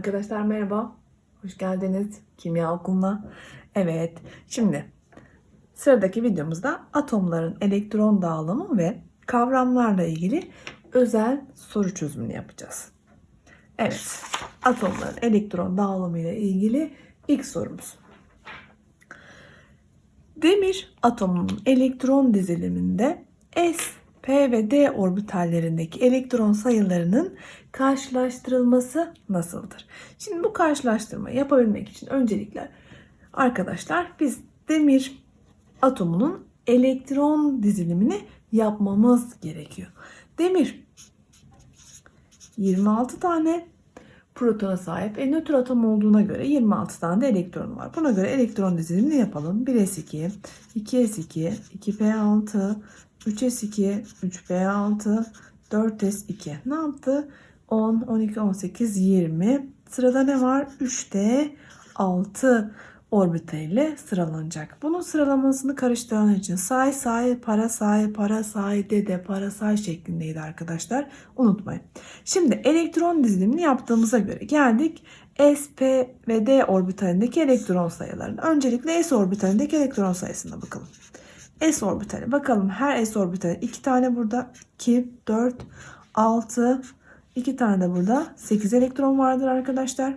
Arkadaşlar merhaba. Hoş geldiniz Kimya Okulu'na. Evet, şimdi sıradaki videomuzda atomların elektron dağılımı ve kavramlarla ilgili özel soru çözümünü yapacağız. Evet, atomların elektron dağılımı ile ilgili ilk sorumuz. Demir atomunun elektron diziliminde S, P ve D orbitallerindeki elektron sayılarının karşılaştırılması nasıldır? Şimdi bu karşılaştırmayı yapabilmek için öncelikle arkadaşlar biz demir atomunun elektron dizilimini yapmamız gerekiyor. Demir 26 tane protona sahip. E, nötr atom olduğuna göre 26 tane de elektron var. Buna göre elektron dizilimini yapalım. 1s2, 2s2, 2p6, 3s2, 3p6, 4s2. Ne yaptı? 10, 12, 18, 20. Sırada ne var? 3d 6 orbitaliyle sıralanacak. Bunun sıralamasını karıştıran için say say para say para say dede para say şeklindeydi arkadaşlar. Unutmayın. Şimdi elektron dizilimini yaptığımıza göre geldik S, P ve D orbitalindeki elektron sayılarına. Öncelikle S orbitalindeki elektron sayısına bakalım. S orbitali. Bakalım her S orbitali 2 tane burada 2, 4, 6, 2 tane de burada 8 elektron vardır arkadaşlar.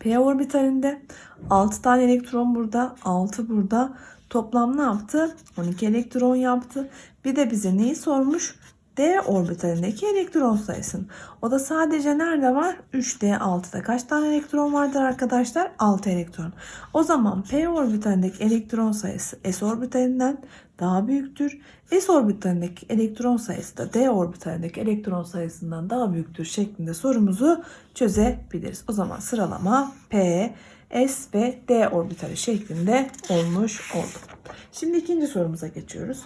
P orbitalinde 6 tane elektron burada, 6 burada. Toplam ne yaptı? 12 elektron yaptı. Bir de bize neyi sormuş? D orbitalindeki elektron sayısını. O da sadece nerede var? 3D6'da. Kaç tane elektron vardır arkadaşlar? 6 elektron. O zaman P orbitalindeki elektron sayısı S orbitalinden daha büyüktür. S orbitalindeki elektron sayısı da D orbitalindeki elektron sayısından daha büyüktür şeklinde sorumuzu çözebiliriz. O zaman sıralama P, S ve D orbitali şeklinde olmuş oldu. Şimdi ikinci sorumuza geçiyoruz.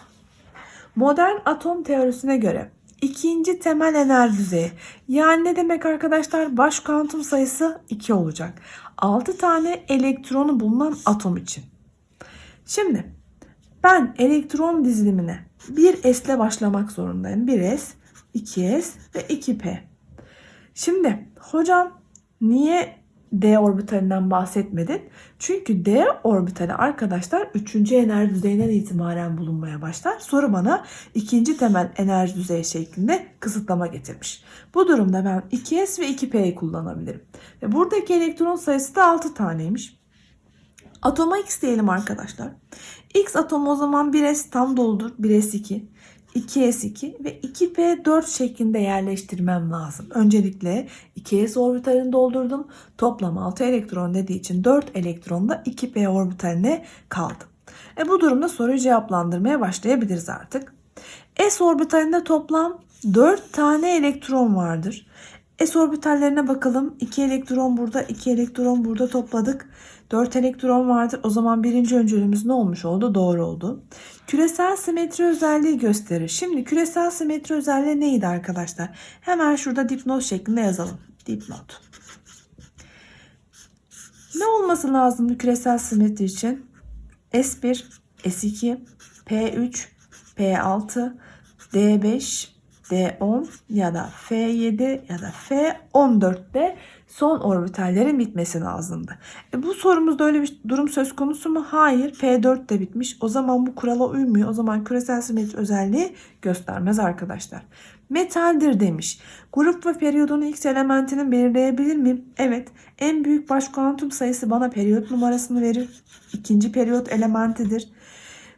Modern atom teorisine göre ikinci temel enerji düzeyi yani ne demek arkadaşlar baş kuantum sayısı 2 olacak. 6 tane elektronu bulunan atom için. Şimdi ben elektron dizilimine 1s ile başlamak zorundayım. 1s, 2s ve 2p. Şimdi hocam niye D orbitalinden bahsetmedin? Çünkü D orbitali arkadaşlar 3. enerji düzeyinden itibaren bulunmaya başlar. Soru bana ikinci temel enerji düzeyi şeklinde kısıtlama getirmiş. Bu durumda ben 2s ve 2p'yi kullanabilirim. Ve buradaki elektron sayısı da 6 taneymiş. Atoma x diyelim arkadaşlar. X atomu o zaman 1s tam doludur. 1s2. 2s2 ve 2p4 şeklinde yerleştirmem lazım. Öncelikle 2s orbitalini doldurdum. Toplam 6 elektron dediği için 4 elektron da 2p orbitaline kaldı. E bu durumda soruyu cevaplandırmaya başlayabiliriz artık. S orbitalinde toplam 4 tane elektron vardır. S orbitallerine bakalım. 2 elektron burada, 2 elektron burada topladık. 4 elektron vardır. O zaman birinci öncülümüz ne olmuş oldu? Doğru oldu. Küresel simetri özelliği gösterir. Şimdi küresel simetri özelliği neydi arkadaşlar? Hemen şurada dipnot şeklinde yazalım. Dipnot. Ne olması lazım küresel simetri için? S1, S2, P3, P6, D5, D10 ya da F7 ya da F14'te son orbitallerin bitmesi lazımdı. E bu sorumuzda öyle bir durum söz konusu mu? Hayır. P4 de bitmiş. O zaman bu kurala uymuyor. O zaman küresel simetri özelliği göstermez arkadaşlar. Metaldir demiş. Grup ve periyodunu X elementinin belirleyebilir miyim? Evet. En büyük baş kuantum sayısı bana periyot numarasını verir. İkinci periyot elementidir.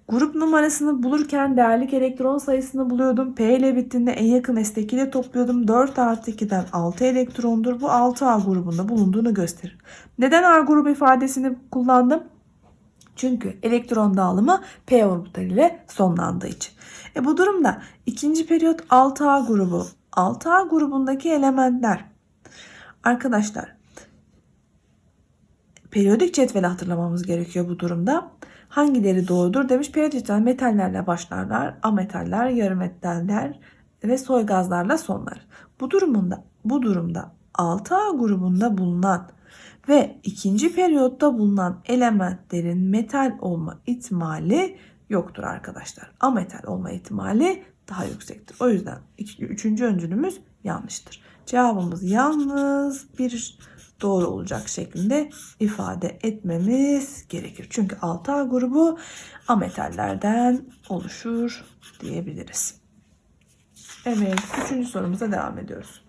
Grup numarasını bulurken değerlik elektron sayısını buluyordum. P ile bittiğinde en yakın S'teki ile topluyordum. 4 artı 2'den 6 elektrondur. Bu 6A grubunda bulunduğunu gösterir. Neden A grubu ifadesini kullandım? Çünkü elektron dağılımı P orbitali ile sonlandığı için. E bu durumda ikinci periyot 6A grubu. 6A grubundaki elementler. Arkadaşlar periyodik cetveli hatırlamamız gerekiyor bu durumda. Hangileri doğrudur demiş. Periyodik metallerle başlarlar, ametaller, yarı metaller ve soy gazlarla sonlar. Bu durumunda bu durumda 6A grubunda bulunan ve ikinci periyotta bulunan elementlerin metal olma ihtimali yoktur arkadaşlar. Ametal olma ihtimali daha yüksektir. O yüzden üçüncü öncülümüz yanlıştır. Cevabımız yalnız bir doğru olacak şeklinde ifade etmemiz gerekir. Çünkü 6A grubu ametallerden oluşur diyebiliriz. Evet, üçüncü sorumuza devam ediyoruz.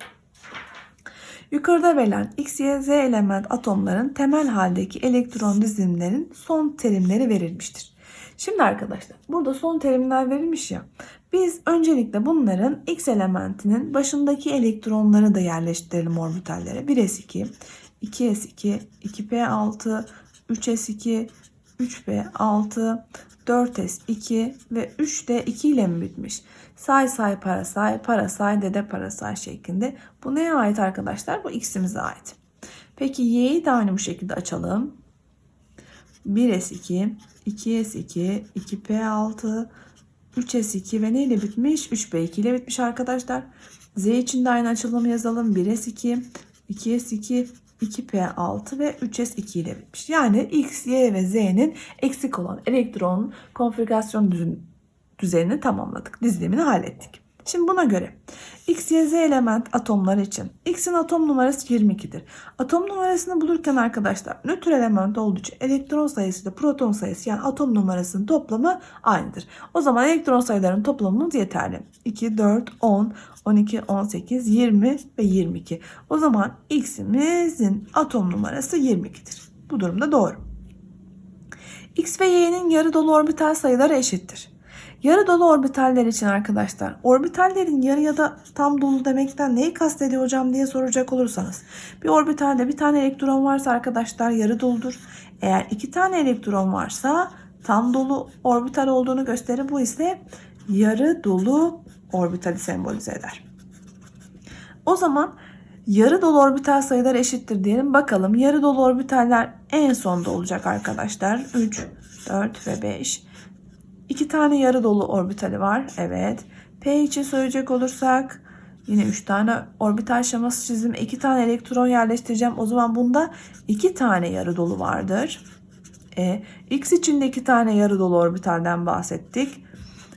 Yukarıda verilen X, Y, Z element atomların temel haldeki elektron dizilimlerin son terimleri verilmiştir. Şimdi arkadaşlar burada son terimler verilmiş ya. Biz öncelikle bunların X elementinin başındaki elektronları da yerleştirelim orbitallere. 1s2, 2s2, 2p6, 3s2, 3p6, 4s2 ve 3d 2 ile mi bitmiş? Say say parasay, parasay dede parasay şeklinde. Bu neye ait arkadaşlar? Bu x'imize ait. Peki y'yi de aynı bu şekilde açalım. 1s2, 2s2, 2p6, 3s2 ve neyle bitmiş? 3p2 ile bitmiş arkadaşlar. Z için de aynı açılımı yazalım. 1s2, 2s2, 2p6 ve 3s2 ile bitmiş. Yani x, y ve z'nin eksik olan elektron konfigürasyon düzeni düzenini tamamladık. Dizilimini hallettik. Şimdi buna göre X, Y, Z element atomları için X'in atom numarası 22'dir. Atom numarasını bulurken arkadaşlar nötr element olduğu için elektron sayısı ile proton sayısı yani atom numarasının toplamı aynıdır. O zaman elektron sayılarının toplamımız yeterli. 2, 4, 10, 12, 18, 20 ve 22. O zaman X'imizin atom numarası 22'dir. Bu durumda doğru. X ve Y'nin yarı dolu orbital sayıları eşittir. Yarı dolu orbitaller için arkadaşlar orbitallerin yarı ya da tam dolu demekten neyi kastediyor hocam diye soracak olursanız bir orbitalde bir tane elektron varsa arkadaşlar yarı doludur. Eğer iki tane elektron varsa tam dolu orbital olduğunu gösterir. Bu ise yarı dolu orbitali sembolize eder. O zaman yarı dolu orbital sayılar eşittir diyelim. Bakalım yarı dolu orbitaller en sonda olacak arkadaşlar. 3, 4 ve 5. İki tane yarı dolu orbitali var. Evet. P için söyleyecek olursak yine 3 tane orbital şeması çizdim. 2 tane elektron yerleştireceğim. O zaman bunda 2 tane yarı dolu vardır. E, X için de 2 tane yarı dolu orbitalden bahsettik.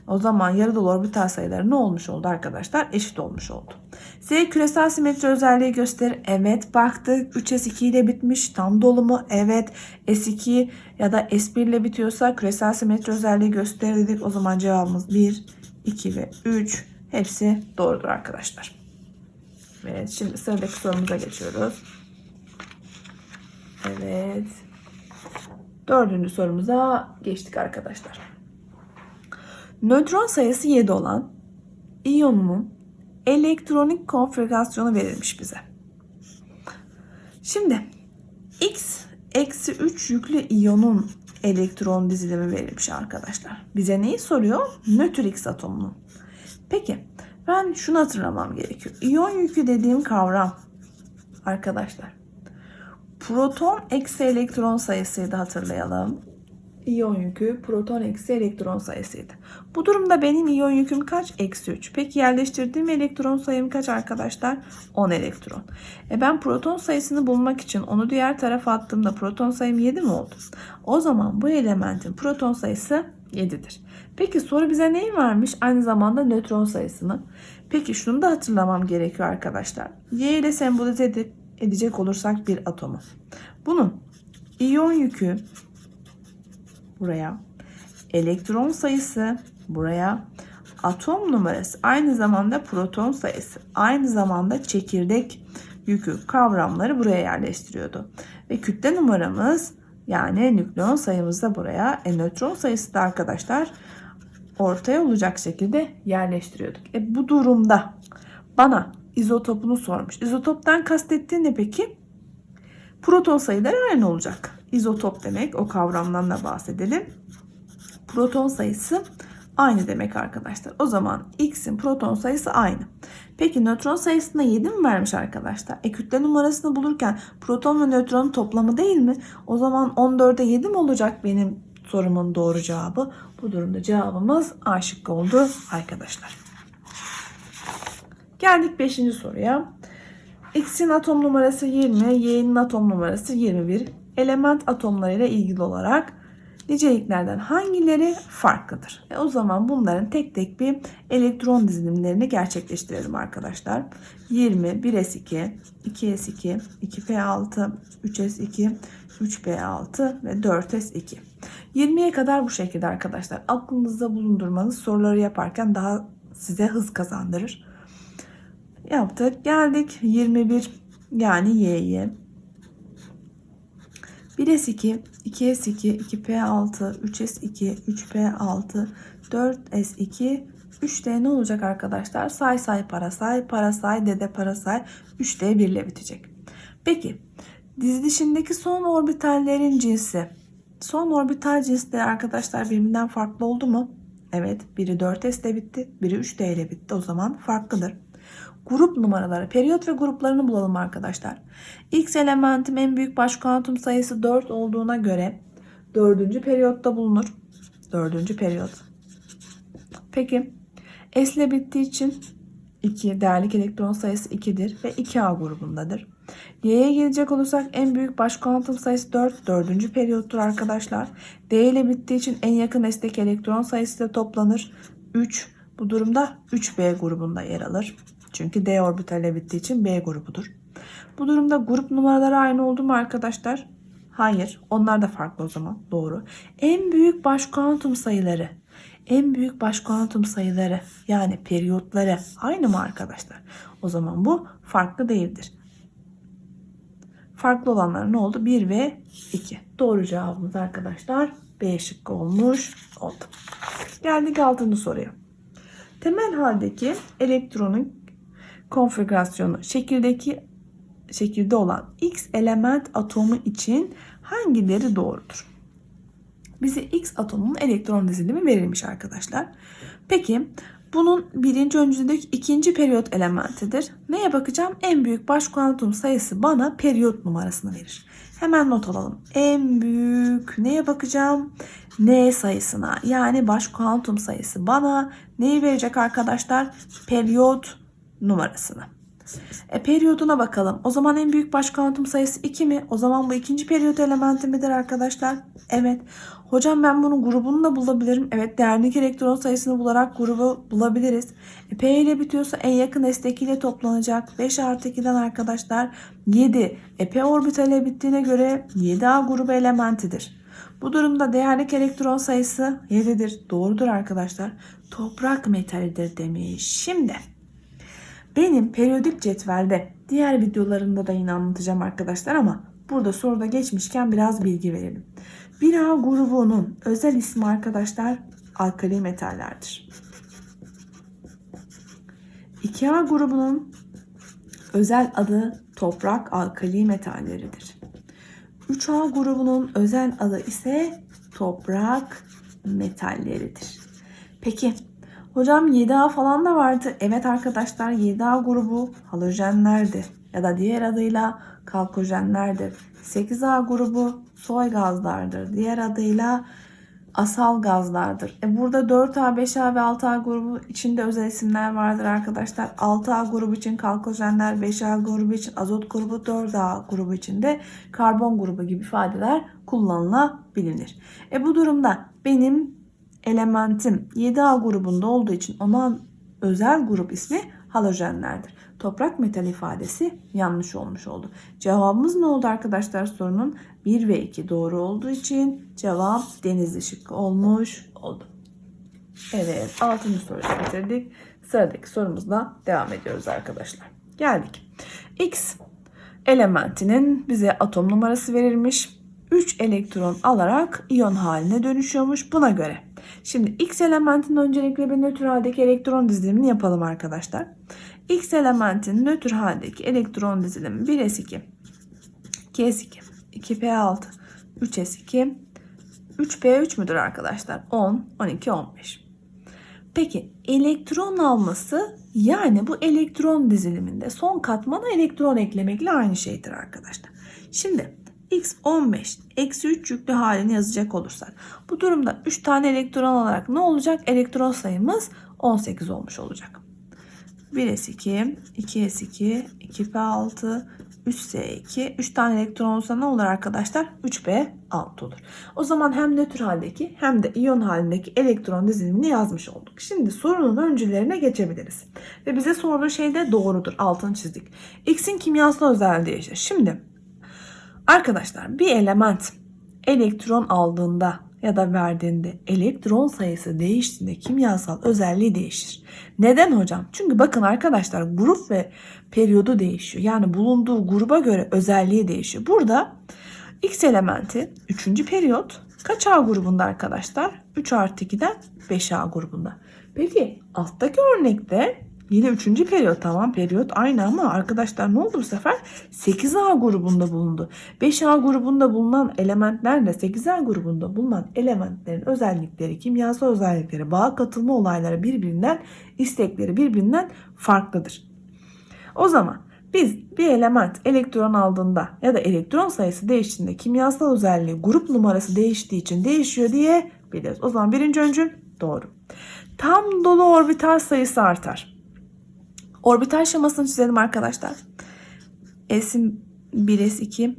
O zaman yarı dolu orbital sayıları ne olmuş oldu arkadaşlar? Eşit olmuş oldu. Z küresel simetri özelliği gösterir. Evet baktık. 3S2 ile bitmiş. Tam dolu mu? Evet. S2 ya da S1 ile bitiyorsa küresel simetri özelliği gösterir dedik. O zaman cevabımız 1, 2 ve 3. Hepsi doğrudur arkadaşlar. Evet şimdi sıradaki sorumuza geçiyoruz. Evet. Dördüncü sorumuza geçtik arkadaşlar. Nötron sayısı 7 olan iyonun elektronik konfigürasyonu verilmiş bize. Şimdi X eksi 3 yüklü iyonun elektron dizilimi verilmiş arkadaşlar. Bize neyi soruyor? Nötr X atomunun. Peki ben şunu hatırlamam gerekiyor. İyon yükü dediğim kavram arkadaşlar. Proton eksi elektron sayısıydı hatırlayalım. İyon yükü proton eksi elektron sayısıydı. Bu durumda benim iyon yüküm kaç? Eksi 3. Peki yerleştirdiğim elektron sayım kaç arkadaşlar? 10 elektron. E ben proton sayısını bulmak için onu diğer tarafa attığımda proton sayım 7 mi oldu? O zaman bu elementin proton sayısı 7'dir. Peki soru bize neyi vermiş? Aynı zamanda nötron sayısını. Peki şunu da hatırlamam gerekiyor arkadaşlar. Y ile sembolize edecek olursak bir atomu. Bunun iyon yükü buraya. Elektron sayısı buraya. Atom numarası aynı zamanda proton sayısı. Aynı zamanda çekirdek yükü kavramları buraya yerleştiriyordu. Ve kütle numaramız yani nükleon sayımız da buraya. E, nötron sayısı da arkadaşlar ortaya olacak şekilde yerleştiriyorduk. E, bu durumda bana izotopunu sormuş. İzotoptan kastettiği ne peki? Proton sayıları aynı olacak. İzotop demek o kavramdan da bahsedelim. Proton sayısı aynı demek arkadaşlar. O zaman X'in proton sayısı aynı. Peki nötron sayısına 7 mi vermiş arkadaşlar? E kütle numarasını bulurken proton ve nötronun toplamı değil mi? O zaman 14'e 7 mi olacak benim sorumun doğru cevabı? Bu durumda cevabımız A şıkkı oldu arkadaşlar. Geldik 5. soruya. X'in atom numarası 20, Y'nin atom numarası 21. Element atomlarıyla ilgili olarak Niceliklerden hangileri farklıdır? E o zaman bunların tek tek bir elektron dizilimlerini gerçekleştirelim arkadaşlar. 20, 1s2, 2s2, 2p6, 3s2, 3p6 ve 4s2. 20'ye kadar bu şekilde arkadaşlar. Aklınızda bulundurmanız soruları yaparken daha size hız kazandırır. Yaptık. Geldik 21 yani y'ye. 1s2, 2s2, 2p6, 3s2, 3p6, 4s2, 3d ne olacak arkadaşlar? Say say para say, para say, dede para say. 3d 1 ile bitecek. Peki dizilişindeki son orbitallerin cinsi. Son orbital cinsleri arkadaşlar birbirinden farklı oldu mu? Evet biri 4s ile bitti, biri 3d ile bitti. O zaman farklıdır. Grup numaraları, periyot ve gruplarını bulalım arkadaşlar. X elementim en büyük baş kuantum sayısı 4 olduğuna göre dördüncü periyotta bulunur. Dördüncü periyot. Peki S ile bittiği için 2 değerlik elektron sayısı 2'dir ve 2A grubundadır. Y'ye gelecek olursak en büyük baş kuantum sayısı 4. Dördüncü periyottur arkadaşlar. D ile bittiği için en yakın S'teki elektron sayısı da toplanır. 3. Bu durumda 3B grubunda yer alır. Çünkü D orbitaliyle bittiği için B grubudur. Bu durumda grup numaraları aynı oldu mu arkadaşlar? Hayır. Onlar da farklı o zaman. Doğru. En büyük baş kuantum sayıları. En büyük baş kuantum sayıları yani periyotları aynı mı arkadaşlar? O zaman bu farklı değildir. Farklı olanlar ne oldu? 1 ve 2. Doğru cevabımız arkadaşlar B şıkkı olmuş oldu. Geldik 6. soruya. Temel haldeki elektronun konfigürasyonu şekildeki şekilde olan X element atomu için hangileri doğrudur? Bize X atomunun elektron dizilimi verilmiş arkadaşlar. Peki bunun birinci öncüldeki ikinci periyot elementidir. Neye bakacağım? En büyük baş kuantum sayısı bana periyot numarasını verir. Hemen not alalım. En büyük neye bakacağım? N sayısına yani baş kuantum sayısı bana neyi verecek arkadaşlar? Periyot numarasını. E, periyoduna bakalım. O zaman en büyük baş kuantum sayısı 2 mi? O zaman bu ikinci periyot elementi midir arkadaşlar? Evet. Hocam ben bunun grubunu da bulabilirim. Evet değerlik elektron sayısını bularak grubu bulabiliriz. E, P ile bitiyorsa en yakın S'teki ile toplanacak. 5 artı 2'den arkadaşlar 7. E, P orbitale bittiğine göre 7A grubu elementidir. Bu durumda değerlik elektron sayısı 7'dir. Doğrudur arkadaşlar. Toprak metalidir demiş. Şimdi benim periyodik cetvelde diğer videolarımda da yine anlatacağım arkadaşlar ama burada soruda geçmişken biraz bilgi verelim. 1A grubunun özel ismi arkadaşlar alkali metallerdir. 2A grubunun özel adı toprak alkali metalleridir. 3A grubunun özel adı ise toprak metalleridir. Peki hocam 7A falan da vardı. Evet arkadaşlar 7A grubu halojenlerdir ya da diğer adıyla kalkojenlerdir. 8A grubu soy gazlardır. Diğer adıyla asal gazlardır. E burada 4A, 5A ve 6A grubu içinde özel isimler vardır arkadaşlar. 6A grubu için kalkojenler, 5A grubu için azot grubu, 4A grubu için de karbon grubu gibi ifadeler kullanılabilir. E bu durumda benim elementim 7A grubunda olduğu için ona özel grup ismi halojenlerdir. Toprak metal ifadesi yanlış olmuş oldu. Cevabımız ne oldu arkadaşlar sorunun? 1 ve 2 doğru olduğu için cevap denizli şıkkı olmuş oldu. Evet 6. soruyu bitirdik. Sıradaki sorumuzla devam ediyoruz arkadaşlar. Geldik. X elementinin bize atom numarası verilmiş. 3 elektron alarak iyon haline dönüşüyormuş buna göre. Şimdi X elementinin öncelikle bir nötr haldeki elektron dizilimini yapalım arkadaşlar. X elementin nötr haldeki elektron dizilimi 1s2, 2s2, 2p6, 3s2, 3p3 müdür arkadaşlar? 10, 12, 15. Peki elektron alması yani bu elektron diziliminde son katmana elektron eklemekle aynı şeydir arkadaşlar. Şimdi x 15 eksi 3 yüklü halini yazacak olursak bu durumda 3 tane elektron olarak ne olacak? Elektron sayımız 18 olmuş olacak. 1s2, 2s2, 2p6, 3S2. 3 tane elektron olsa ne olur arkadaşlar? 3B6 olur. O zaman hem nötr haldeki hem de iyon halindeki elektron dizilimini yazmış olduk. Şimdi sorunun öncülerine geçebiliriz. Ve bize sorduğu şey de doğrudur. Altını çizdik. X'in kimyasal özelliği değişir. Şimdi arkadaşlar bir element elektron aldığında ya da verdiğinde elektron sayısı değiştiğinde kimyasal özelliği değişir. Neden hocam? Çünkü bakın arkadaşlar grup ve periyodu değişiyor. Yani bulunduğu gruba göre özelliği değişiyor. Burada X elementi 3. periyot kaç A grubunda arkadaşlar? 3 artı 2'den 5A grubunda. Peki alttaki örnekte yine 3. periyot tamam periyot aynı ama arkadaşlar ne oldu bu sefer? 8A grubunda bulundu. 5A grubunda bulunan elementlerle 8A grubunda bulunan elementlerin özellikleri, kimyasal özellikleri, bağ katılma olayları birbirinden, istekleri birbirinden farklıdır. O zaman biz bir element elektron aldığında ya da elektron sayısı değiştiğinde kimyasal özelliği grup numarası değiştiği için değişiyor diye biliriz. O zaman birinci öncül doğru. Tam dolu orbital sayısı artar. Orbital şemasını çizelim arkadaşlar. S'in 1S2,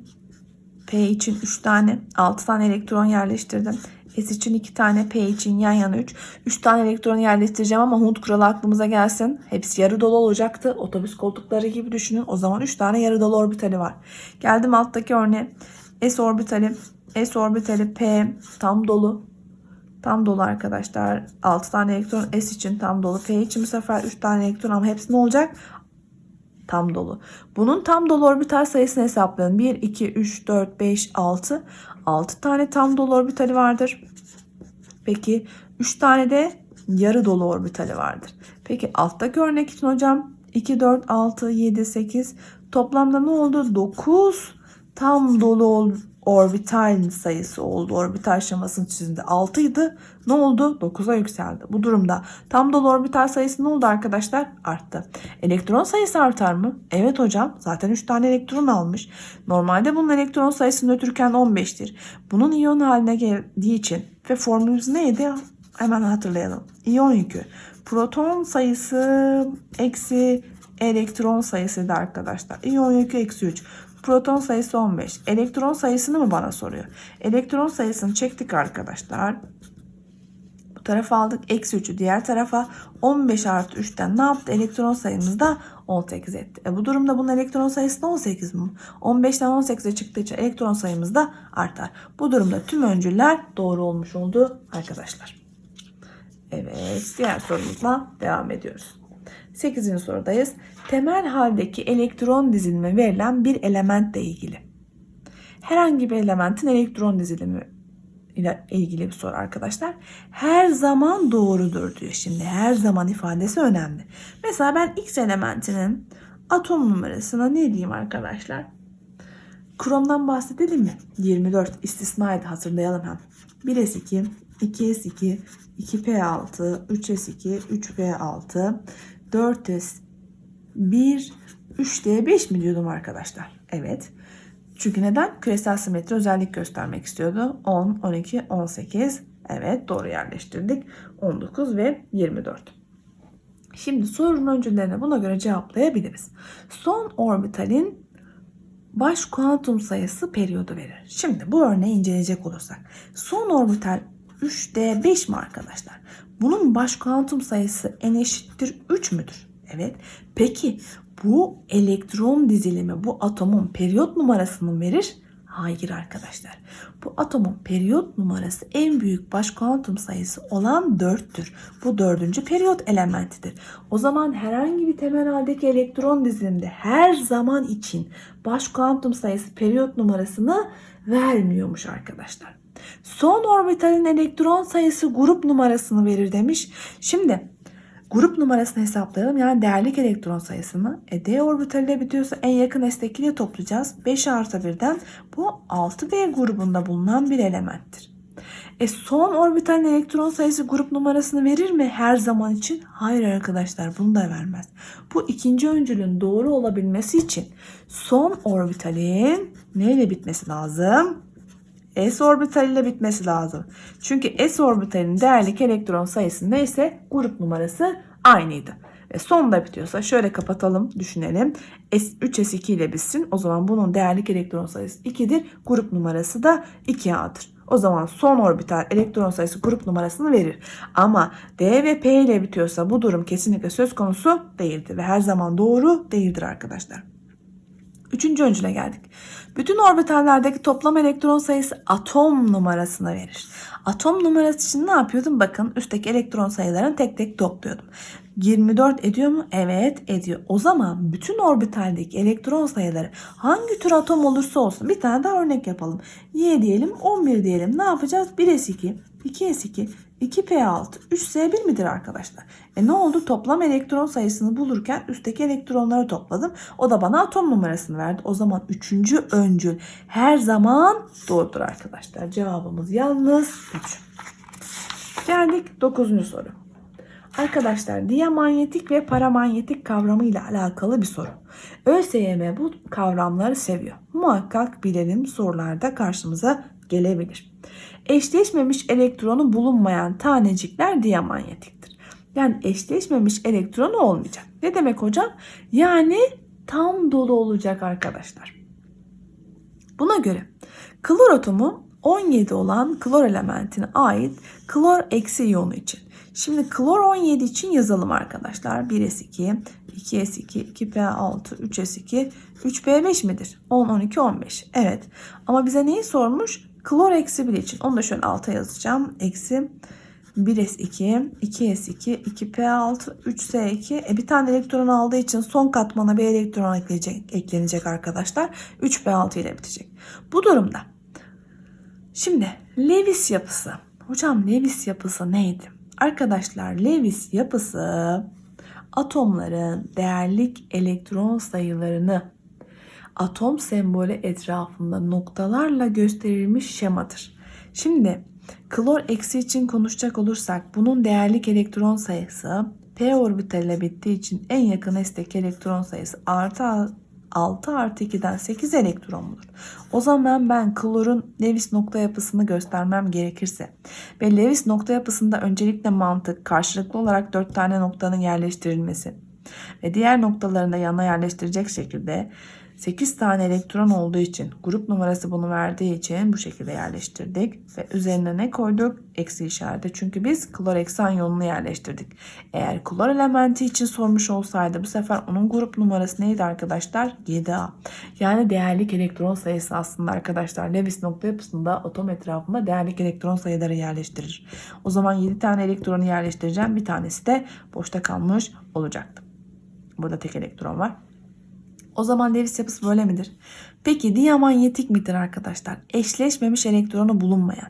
P için 3 tane, 6 tane elektron yerleştirdim. S için 2 tane, P için yan yana 3. 3 tane elektron yerleştireceğim ama Hund kuralı aklımıza gelsin. Hepsi yarı dolu olacaktı. Otobüs koltukları gibi düşünün. O zaman 3 tane yarı dolu orbitali var. Geldim alttaki örneğe. S orbitali, S orbitali P tam dolu. Tam dolu arkadaşlar. 6 tane elektron S için tam dolu. P için bu sefer 3 tane elektron ama hepsi ne olacak? Tam dolu. Bunun tam dolu orbital sayısını hesaplayın. 1, 2, 3, 4, 5, 6. 6 tane tam dolu orbitali vardır. Peki 3 tane de yarı dolu orbitali vardır. Peki alttaki örnek için hocam 2, 4, 6, 7, 8 toplamda ne oldu? 9 tam dolu ol- orbital sayısı oldu. Orbital şemasının çiziminde 6 idi. Ne oldu? 9'a yükseldi. Bu durumda tam dolu orbital sayısı ne oldu arkadaşlar? Arttı. Elektron sayısı artar mı? Evet hocam. Zaten 3 tane elektron almış. Normalde bunun elektron sayısı nötrken 15'tir. Bunun iyon haline geldiği için ve formülümüz neydi? Hemen hatırlayalım. İyon yükü. Proton sayısı eksi elektron sayısıydı arkadaşlar. İyon yükü eksi 3. Proton sayısı 15. Elektron sayısını mı bana soruyor? Elektron sayısını çektik arkadaşlar. Bu tarafa aldık. Eksi 3'ü diğer tarafa. 15 artı 3'ten ne yaptı? Elektron sayımız da 18 etti. E bu durumda bunun elektron sayısı da 18 mi? 15'ten 18'e çıktığı için elektron sayımız da artar. Bu durumda tüm öncüller doğru olmuş oldu arkadaşlar. Evet diğer sorumuzla devam ediyoruz. 8. sorudayız. Temel haldeki elektron dizilimi verilen bir elementle ilgili. Herhangi bir elementin elektron dizilimi ile ilgili bir soru arkadaşlar. Her zaman doğrudur diyor. Şimdi her zaman ifadesi önemli. Mesela ben X elementinin atom numarasına ne diyeyim arkadaşlar? Kromdan bahsedelim mi? 24 istisnaydı hatırlayalım hem. 1s2, 2s2, 2p6, 3s2, 3p6, 4s, 1, 3d5 mi diyordum arkadaşlar? Evet. Çünkü neden? Küresel simetri özellik göstermek istiyordu. 10, 12, 18. Evet doğru yerleştirdik. 19 ve 24. Şimdi sorunun öncülerini buna göre cevaplayabiliriz. Son orbitalin baş kuantum sayısı periyodu verir. Şimdi bu örneği inceleyecek olursak. Son orbital 3D5 mi arkadaşlar? Bunun baş kuantum sayısı n eşittir 3 müdür? Evet. Peki bu elektron dizilimi bu atomun periyot numarasını verir? Hayır arkadaşlar. Bu atomun periyot numarası en büyük baş kuantum sayısı olan 4'tür. Bu dördüncü periyot elementidir. O zaman herhangi bir temel haldeki elektron diziliminde her zaman için baş kuantum sayısı periyot numarasını vermiyormuş arkadaşlar. Son orbitalin elektron sayısı grup numarasını verir demiş. Şimdi grup numarasını hesaplayalım. Yani değerlik elektron sayısını. E, D orbitaliyle bitiyorsa en yakın S'tekiyle toplayacağız. 5 artı 1'den bu 6B grubunda bulunan bir elementtir. E son orbitalin elektron sayısı grup numarasını verir mi her zaman için? Hayır arkadaşlar bunu da vermez. Bu ikinci öncülün doğru olabilmesi için son orbitalin neyle bitmesi lazım? S orbitaliyle bitmesi lazım. Çünkü S orbitalinin değerlik elektron sayısı neyse grup numarası aynıydı. ve son da bitiyorsa şöyle kapatalım düşünelim. S, 3s2 ile bitsin. O zaman bunun değerlik elektron sayısı 2'dir. Grup numarası da 2A'dır. O zaman son orbital elektron sayısı grup numarasını verir. Ama D ve P ile bitiyorsa bu durum kesinlikle söz konusu değildir ve her zaman doğru değildir arkadaşlar. Üçüncü öncüle geldik. Bütün orbitallerdeki toplam elektron sayısı atom numarasına verir. Atom numarası için ne yapıyordum? Bakın üstteki elektron sayılarını tek tek topluyordum. 24 ediyor mu? Evet ediyor. O zaman bütün orbitaldeki elektron sayıları hangi tür atom olursa olsun bir tane daha örnek yapalım. Y diyelim 11 diyelim. Ne yapacağız? 1s2, 2s2, 2p6, 3s1 midir arkadaşlar? E ne oldu? Toplam elektron sayısını bulurken üstteki elektronları topladım. O da bana atom numarasını verdi. O zaman üçüncü öncül her zaman doğrudur arkadaşlar. Cevabımız yalnız 3. Geldik 9. soru. Arkadaşlar diyamanyetik ve paramanyetik kavramı ile alakalı bir soru. ÖSYM bu kavramları seviyor. Muhakkak bilelim sorularda karşımıza gelebilir. Eşleşmemiş elektronu bulunmayan tanecikler diyamanyetiktir. Yani eşleşmemiş elektronu olmayacak. Ne demek hocam? Yani tam dolu olacak arkadaşlar. Buna göre klor atomu 17 olan klor elementine ait klor eksi iyonu için. Şimdi klor 17 için yazalım arkadaşlar. 1s2, 2s2, 2p6, 3s2, 3p5 midir? 10, 12, 15. Evet. Ama bize neyi sormuş? Klor eksi 1 için. Onu da şöyle alta yazacağım. Eksi 1s2, 2s2, 2p6, 3s2. E bir tane elektron aldığı için son katmana bir elektron ekleyecek, eklenecek arkadaşlar. 3p6 ile bitecek. Bu durumda şimdi Lewis yapısı. Hocam Lewis yapısı neydi? Arkadaşlar Lewis yapısı atomların değerlik elektron sayılarını atom sembolü etrafında noktalarla gösterilmiş şemadır. Şimdi klor eksi için konuşacak olursak bunun değerlik elektron sayısı p orbitaliyle bittiği için en yakın estek elektron sayısı artı 6 artı 2'den 8 elektron mudur? O zaman ben klorun Lewis nokta yapısını göstermem gerekirse ve Lewis nokta yapısında öncelikle mantık karşılıklı olarak 4 tane noktanın yerleştirilmesi ve diğer noktalarını yana yerleştirecek şekilde 8 tane elektron olduğu için grup numarası bunu verdiği için bu şekilde yerleştirdik ve üzerine ne koyduk? Eksi işareti. Çünkü biz klor eksan yolunu yerleştirdik. Eğer klor elementi için sormuş olsaydı bu sefer onun grup numarası neydi arkadaşlar? 7A. Yani değerlik elektron sayısı aslında arkadaşlar Lewis nokta yapısında atom etrafında değerlik elektron sayıları yerleştirir. O zaman 7 tane elektronu yerleştireceğim. Bir tanesi de boşta kalmış olacaktı. Burada tek elektron var. O zaman Lewis yapısı böyle midir? Peki diyamanyetik midir arkadaşlar? Eşleşmemiş elektronu bulunmayan.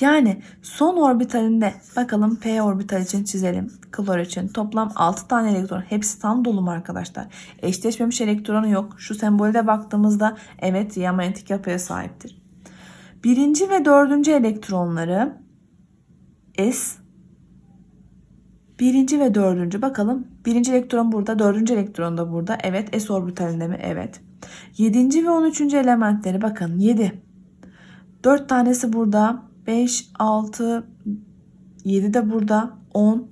Yani son orbitalinde bakalım P orbital için çizelim. Klor için toplam 6 tane elektron. Hepsi tam dolu mu arkadaşlar? Eşleşmemiş elektronu yok. Şu sembolde baktığımızda evet diyamanyetik yapıya sahiptir. Birinci ve dördüncü elektronları S Birinci ve dördüncü bakalım. Birinci elektron burada, dördüncü elektron da burada. Evet, S orbitalinde mi? Evet. Yedinci ve on üçüncü elementleri bakın. Yedi. Dört tanesi burada. Beş, altı, yedi de burada. On,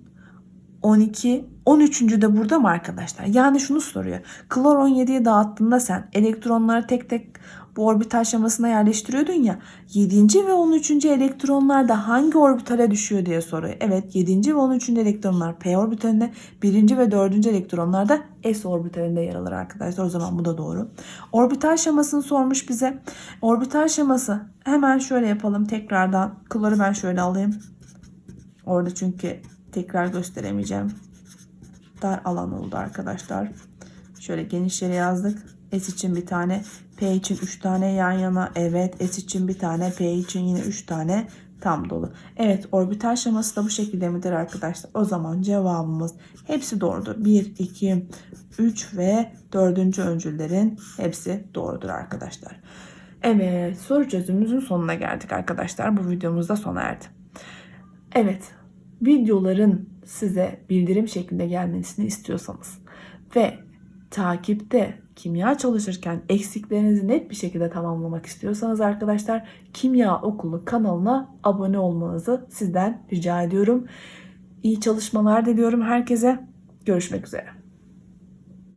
on iki, on üçüncü de burada mı arkadaşlar? Yani şunu soruyor. Klor 17'yi dağıttığında sen elektronları tek tek bu orbital şemasına yerleştiriyordun ya 7. ve 13. elektronlar da hangi orbitale düşüyor diye soruyor. Evet 7. ve 13. elektronlar p orbitalinde 1. ve 4. elektronlar da s orbitalinde yer alır arkadaşlar. O zaman bu da doğru. Orbital şemasını sormuş bize. Orbital şeması hemen şöyle yapalım tekrardan. Kloru ben şöyle alayım. Orada çünkü tekrar gösteremeyeceğim. Dar alan oldu arkadaşlar. Şöyle genişleri yazdık. S için bir tane, P için 3 tane yan yana. Evet, S için bir tane, P için yine 3 tane tam dolu. Evet, orbital şeması da bu şekilde midir arkadaşlar? O zaman cevabımız hepsi doğrudur. 1, 2, 3 ve 4. öncüllerin hepsi doğrudur arkadaşlar. Evet, soru çözümümüzün sonuna geldik arkadaşlar. Bu videomuz da sona erdi. Evet, videoların size bildirim şeklinde gelmesini istiyorsanız ve takipte kimya çalışırken eksiklerinizi net bir şekilde tamamlamak istiyorsanız arkadaşlar Kimya Okulu kanalına abone olmanızı sizden rica ediyorum. İyi çalışmalar diliyorum herkese. Görüşmek üzere.